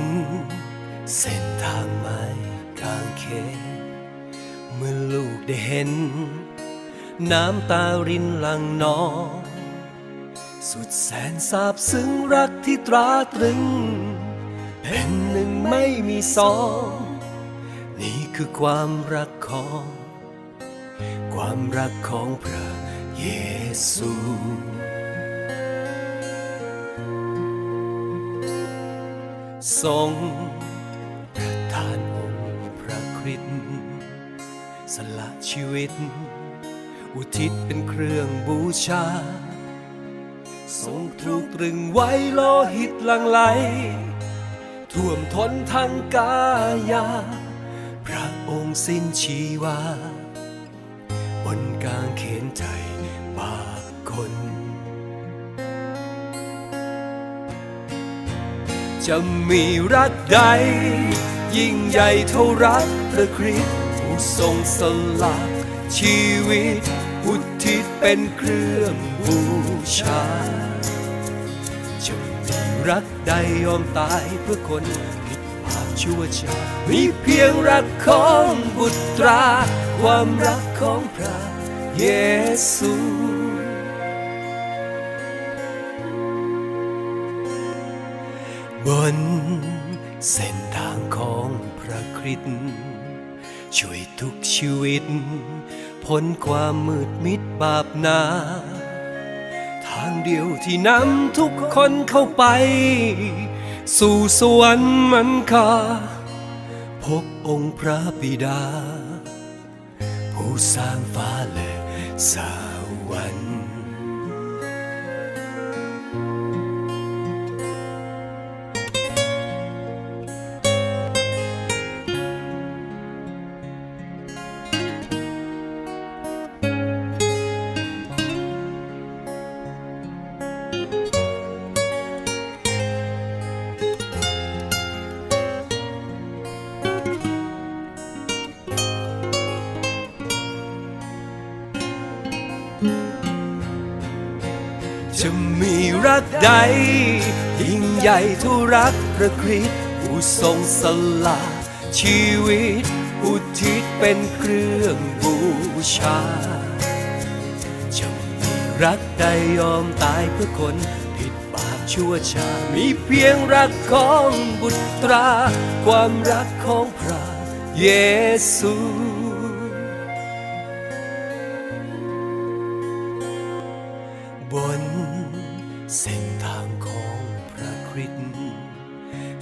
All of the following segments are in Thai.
น เส้นทางไม้กางเขนเมื่อลูกได้เห็น น้ำตารินหลังนอง สุดแสนซาบซึ้งรักที่ตราตรึง เป็นหนึ่งไม่มีสอง นี่คือความรักของ ความรักของพระเยซู ทรงประทานองค์พระคริสต์สละชีวิต อุทิศเป็นเครื่องบูชา ทรงตรูตรึงไว้โลหิตลังไหล ท่วมทนทั้งกายา พระองค์สิ้นชีวา บนกางเขนใจบาปคน จะมีรักใด ยิ่งใหญ่เท่ารักพระคริสต์ผู้ทรงสละชีวิตอุทิศเป็นเครื่องบูชา จะมีรักใดยอมตายเพื่อคนผิดบาปชั่วชามีเพียงรักของบุตรา ความรักของพระเยซู บนเส้นทางของพระคริสต์ช่วยทุกชีวิต พ้นความมืดมิดบาปนา ทางเดียวที่นำทุกคนเข้าไป สู่สวรรค์มันคาพบองค์พระบิดา ผู้สร้างฟ้าและสวรรค์ จะมีรักใด ยิ่งใหญ่เท่ารักพระคริสต์ผู้ทรงสละชีวิตอุทิศเป็นเครื่องบูชา จะมีรักใดยอมตายเพื่อคนผิดบาปชั่วชา มีเพียงรักของบุตรา ความรักของพระเยซู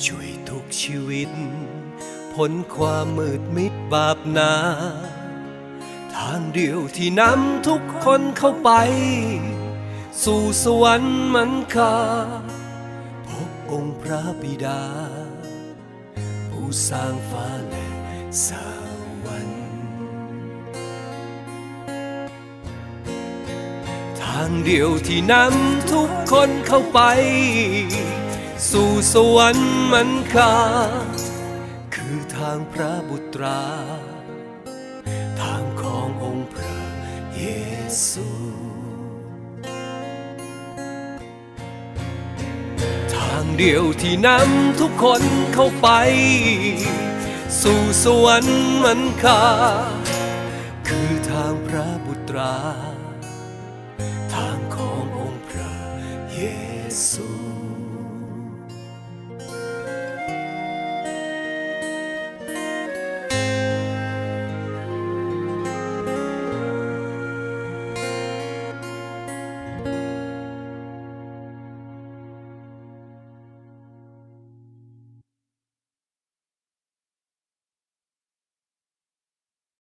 ช่วยทุกชีวิตพ้นความมืดมิดบาปนา ทางเดียวที่นำทุกคนเข้าไป สู่สวรรค์มันคาพบองค์พระบิดา ผู้สร้างฟ้าและสวรรค์ทางเดียวที่นำทุกคนเข้าไป สู่สวรรค์มันคาคือทางพระบุตรา ทางขององค์พระเยซู ทางเดียวที่นำทุกคนเข้าไป สู่สวรรค์มันคาคือทางพระบุตรา ทางขององค์พระเยซู